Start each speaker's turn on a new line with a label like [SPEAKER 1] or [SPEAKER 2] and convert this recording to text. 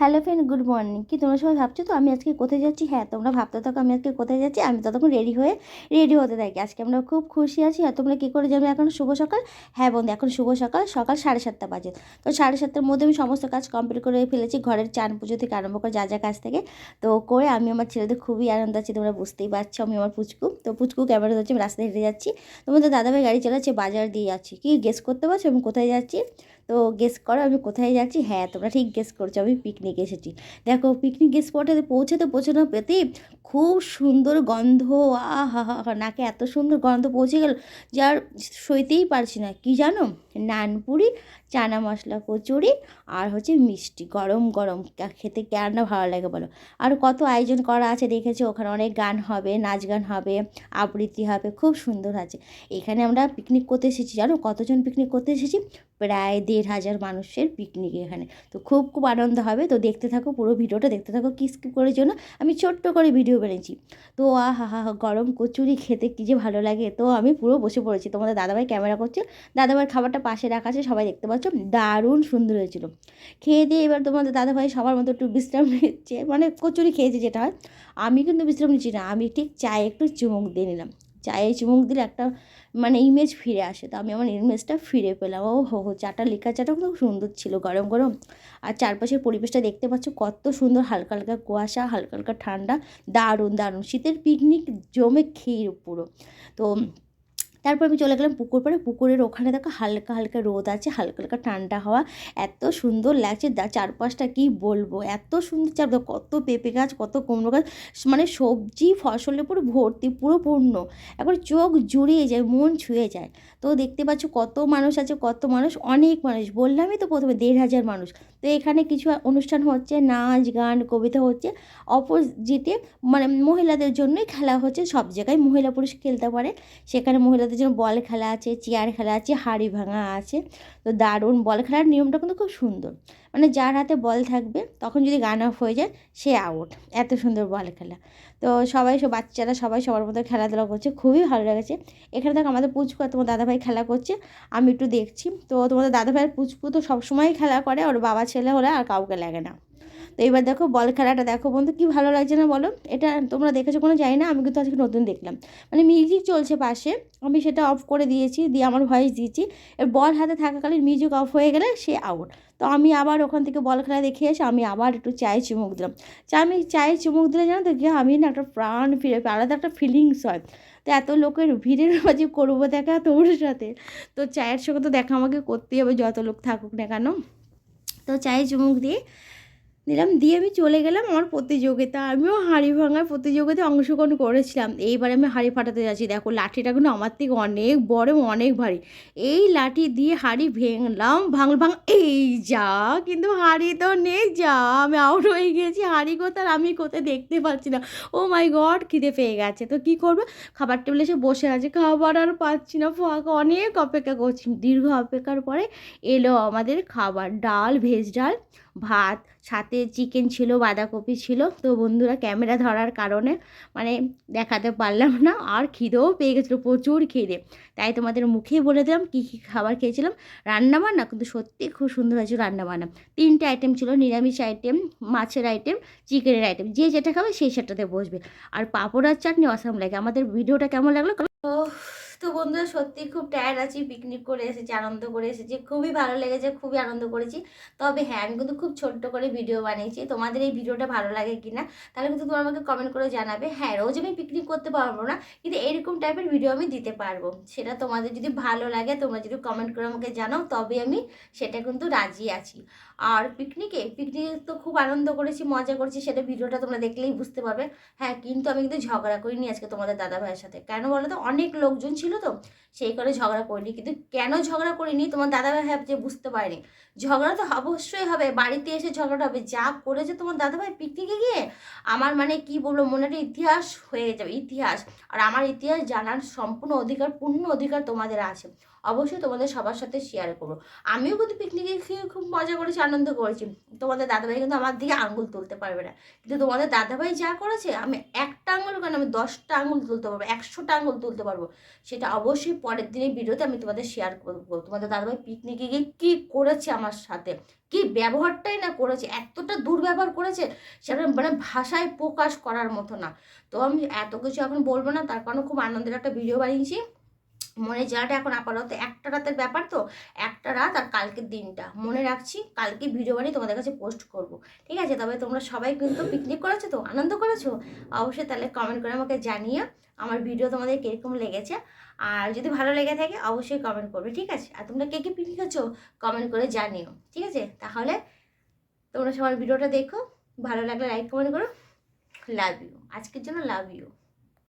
[SPEAKER 1] Hello friend good morning কি, তোমরা সবাই ভাবছ তো আমি আজকে কোথায় যাচ্ছি? হ্যাঁ তোমরা ভাবতে থাকো আমি আজকে কোথায় যাচ্ছি। আমি ততক্ষণ রেডি হয়ে রেডি হতে থাকি। আজকে আমরা খুব খুশি আছি। আর তোমরা কী করে যাবে এখন শুভ সকাল। হ্যাঁ বন্ধু, এখন শুভ সকাল। সকাল সাড়ে সাতটা বাজে। তো সাড়ে সাতটার মধ্যে আমি সমস্ত কাজ কমপ্লিট করে ফেলেছি। ঘরের চান পুজো থেকে আরম্ভ করে যা যা কাজ থেকে। তো করে আমি আমার ছেলেদের খুবই আনন্দ আছি। তোমরা বুঝতেই পারছ আমি আমার পুচকু। তো পুচকু ক্যামেরা ধরছি, আমি রাস্তায় হেঁটে যাচ্ছি। তোমাদের দাদাভাই গাড়ি চালাচ্ছে, বাজার দিয়ে যাচ্ছি। কি গেস করতে পারছ আমি কোথায় যাচ্ছি? তো গেস করো আমি কোথায় যাচ্ছি? হ্যাঁ তোমরা ঠিক গেস করছ, আমি পিকনিক এসেছি। দেখো পিকনিক স্পটে পৌঁছে পৌঁছাতে পৌঁছানো পেতে খুব সুন্দর গন্ধ আহা হা নাকে এত সুন্দর গন্ধ পৌঁছে গেল যার সইতেই পারছি না। কি জানো? নানপুরি, চানা মশলা কচুরি আর হচ্ছে মিষ্টি, গরম গরম। খেতে কেন ভালো লাগে বলো। আর কত আয়োজন করা আছে দেখেছি? ওখানে অনেক গান হবে, নাচ গান হবে, আবৃত্তি হবে, খুব সুন্দর আছে। এখানে আমরা পিকনিক করতে এসেছি। জানো? কতজন পিকনিক করতে এসেছি? প্রায় দেড় হাজার মানুষের পিকনিক এখানে। তো খুব খুব আনন্দ হবে। তো দেখতে থাকো পুরো ভিডিওটা, দেখতে থাকো কি স্কিপ করার জন্য। আমি ছোট্ট করে ভিডিও বেড়েছি তো আহা হা হা, গরম কচুরি খেতে কী যে ভালো লাগে। তো আমি পুরো বসে পড়েছি। তোমাদের দাদাভাই ক্যামেরা করছে। দাদাভাইয়ের খাবারটা পাশে রাখা আছে। সবাই দেখতে পাচ্ছ, দারুণ সুন্দর হয়েছিল। খেয়ে দিয়ে এবার তোমাদের দাদাভাই সবার মতো একটু বিশ্রাম নিচ্ছে। মানে কচুরি খেয়েছে যেটা হয়। আমি কিন্তু বিশ্রাম নিচ্ছি না। আমি ঠিক চায়ে একটু চুমুক দিয়ে নিলাম। চায়ে চুমুক দিলে একটা মানে ইমেজ ফিরে আসে। তো আমি আমার ইমেজটা ফিরে পেলাম। ও হো হো, চাটা লেখা চাটা খুব সুন্দর ছিল গরম গরম। আর চারপাশের পরিবেশটা দেখতে পাচ্ছ কত সুন্দর, হালকা হালকা কুয়াশা, হালকা হালকা ঠান্ডা, দারুণ দারুণ। শীতের পিকনিক জমে ক্ষীর পুরো। তো তারপর আমি চলে গেলাম পুকুর পাড়ে। পুকুরের ওখানে দেখো হালকা হালকা রোদ আছে, হালকা হালকা ঠান্ডা হাওয়া। এত সুন্দর লাগছে, দা- চারপাশটা কি বলব? এত সুন্দর চার কত পেঁপে গাছ, কত কুমড়ো গাছ মানে সবজি ফসলের পুরো ভর্তি পুরো পূর্ণ একবার চোখ জুড়িয়ে যায়, মন ছুঁয়ে যায়। তো দেখতে পাচ্ছ কত মানুষ আছে, কত মানুষ, অনেক মানুষ। বললামই তো প্রথমে দেড় হাজার মানুষ। তো এখানে কিছু অনুষ্ঠান হচ্ছে, নাচ, গান, কবিতা হচ্ছে। অপোজিটে মানে মহিলাদের জন্যই খেলা হচ্ছে, সব জায়গায় মহিলা পুরুষ খেলতে পারে। সেখানে মহিলাদের জন্য বল খেলা আছে, চেয়ার খেলা আছে, হাড়ি ভাঙা আছে, তো দারুণ বল খেলার নিয়মটা কিন্তু খুব সুন্দর। মানে যার হাতে বল থাকবে, তখন যদি গান অফ হয়ে যায়, সে আউট এত সুন্দর বল খেলা। তো সবাই সব বাচ্চারা সবাই সবার মতো খেলাধুলা করছে, খুবই ভালো লেগেছে। এখানে দেখো আমাদের পুচকু আর তোমার দাদাভাই খেলা করছে, আমি একটু দেখছি। তো তোমাদের দাদাভাইয়ের পুচকু তো সবসময় খেলা করে, ওর বাবা ছেলে হলে আর কাউকে লাগে না। তো এবার দেখো বল খেলাটা দেখো বন্ধু কি ভালো লাগছে না বলো? এটা তোমরা দেখেছ কোনো জানি না আমি কিন্তু আজকে নতুন দেখলাম। মানে মিউজিক চলছে পাশে আমি সেটা অফ করে দিয়েছি দিয়ে আমার ভয়েস দিয়েছি। এর বল হাতে থাকাকালীন মিউজিক অফ হয়ে গেলে সে আউট তো আমি আবার ওখান থেকে বল খেলা দেখে এসে আমি আবার একটু চায়ে চুমুক দিলাম। চা আমি চায়ে চুমুক দিলে জানো তো হয়? আমি না একটা প্রাণ ফিরে পাই, আলাদা একটা ফিলিংস হয়। তো এত লোকের ভিড়ের মাঝে করব দেখা তোর সাথে? তো চায়ের সঙ্গে তো দেখা আমাকে করতেই হবে যত লোক থাকুক না কেন। তো চায়ে চুমুক দিয়ে দিলাম দিয়ে আমি চলে গেলাম আমার প্রতিযোগিতা। আমিও হাঁড়ি ভাঙার প্রতিযোগিতায় অংশগ্রহণ করেছিলাম। এইবার আমি হাঁড়ি ফাটাতে যাচ্ছি। দেখো, লাঠিটা কিন্তু আমার থেকে অনেক বড় অনেক ভারী। এই লাঠি দিয়ে হাঁড়ি ভেঙলাম, ভাঙল ভাঙ এই যা, কিন্তু হাঁড়ি তো নেই, যা। আমি আউট হয়ে গিয়েছি হাঁড়ি কোথায়? আর আমি কোথায় দেখতে পাচ্ছি না। ও মাই গড খিদে পেয়ে গেছে। তো কী করব? খাবার টেবিলে এসে বসে আছে। খাবার আর পাচ্ছি না। ফাঁকা, অনেক অপেক্ষা করছি। দীর্ঘ অপেক্ষার পরে এলো আমাদের খাবার, ডাল, ভেজ ডাল। ভাত, সাথে চিকেন ছিল, বাঁধাকপি ছিল। তো বন্ধুরা ক্যামেরা ধরার কারণে মানে দেখাতে পারলাম না, আর খিদেও পেয়ে গেছিল, প্রচুর খিদে। তাই তোমাদের মুখেই বলে দিলাম কী কী খাবার খেয়েছিলাম। রান্নাবান্না কিন্তু সত্যি খুব সুন্দর হয়েছিল রান্নাবান্না। তিনটে আইটেম ছিল, নিরামিষ আইটেম মাছের আইটেম চিকেনের আইটেম যে যেটা খাবে সেই সেটাতে বসবে। আর পাঁপড় আর চাটনি অসাম লাগে। আমাদের ভিডিওটা কেমন লাগল? তো বন্ধুরা সত্যি খুব টায়ার্ড আছি পিকনিক করে এসেছি, আনন্দ করে এসেছি, খুবই ভালো লেগেছে, খুবই আনন্দ করেছি। তবে হ্যাঁ আমি কিন্তু খুব ছোট্ট করে ভিডিও বানিয়েছি, তোমাদের এই ভিডিওটা ভালো লাগে কি না তাহলে কিন্তু তোমরা আমাকে কমেন্ট করে জানাবে। হ্যাঁ রোজ আমি পিকনিক করতে পারব না, কিন্তু এরকম টাইপের ভিডিও আমি দিতে পারব। সেটা তোমাদের যদি ভালো লাগে, তোমরা যদি কমেন্ট করে আমাকে জানাও, তবে আমি সেটা কিন্তু রাজি আছি। আর পিকনিকে পিকনিকে তো খুব আনন্দ করেছি, মজা করেছি, সেটা ভিডিওটা তোমরা দেখলেই বুঝতে পারবে। হ্যাঁ কিন্তু আমি কিন্তু ঝগড়া করিনি আজকে তোমাদের দাদা ভাইয়ের সাথে। কেন বলো তো, অনেক লোকজন ছিল তো? সেই করে ঝগড়া করিনি। কিন্তু কেন ঝগড়া করিনি? তোমার দাদা ভাই যে বুঝতে পারিনি। ঝগড়া তো অবশ্যই হবে। বাড়িতে এসে ঝগড়াটা হবে। যা করেছে তোমার দাদা ভাই পিকনিকে গিয়ে আমার মানে কি বলব, মনে একটা ইতিহাস হয়ে যাবে, ইতিহাস। আর আমার ইতিহাস জানার সম্পূর্ণ অধিকার, পূর্ণ অধিকার তোমাদের আছে। অবশ্যই তোমাদের সবার সাথে শেয়ার করব। আমিও কিন্তু পিকনিকে খেয়ে খুব মজা করেছি, আনন্দ করেছি। তোমাদের দাদাভাই কিন্তু আমার দিকে আঙুল তুলতে পারবে না। কিন্তু তোমাদের দাদাভাই যা করেছে, আমি একটা আঙুল কেন? আমি দশটা আঙুল তুলতে পারব, একশোটা আঙুল তুলতে পারব। সেটা অবশ্যই পরের দিনের ভিডিওতে আমি তোমাদের শেয়ার করব। তোমাদের দাদাভাই পিকনিকে গিয়ে কী করেছে আমার সাথে? কি ব্যবহারটাই না করেছে? এতটা দুর্ব্যবহার করেছে সেটা মানে ভাষায় প্রকাশ করার মতো না। তো আমি এত কিছু এখন বলব না, তার কারণে খুব আনন্দের একটা ভিডিও বানিয়েছি। মনে যাওয়াটা এখন আপাতত একটা রাতের ব্যাপার তো, একটা রাত আর কালকের দিনটা। মনে রাখছি কালকে ভিডিও বানিয়ে তোমাদের কাছে পোস্ট করব। ঠিক আছে? তবে তোমরা সবাই কিন্তু পিকনিক করেছ তো? আনন্দ করেছ? অবশ্যই তাহলে কমেন্ট করে আমাকে জানিয়ে আমার ভিডিও তোমাদের কীরকম লেগেছে। আর যদি ভালো লেগে থাকে অবশ্যই কমেন্ট করবে, ঠিক আছে? আর তোমরা কে কে পিকনিক করছ কমেন্ট করে জানিও, ঠিক আছে? তাহলে তোমরা সবার ভিডিওটা দেখো, ভালো লাগলে লাইক কমেন্ট করো। লাভ ইউ আজকের জন্য লাভ ইউ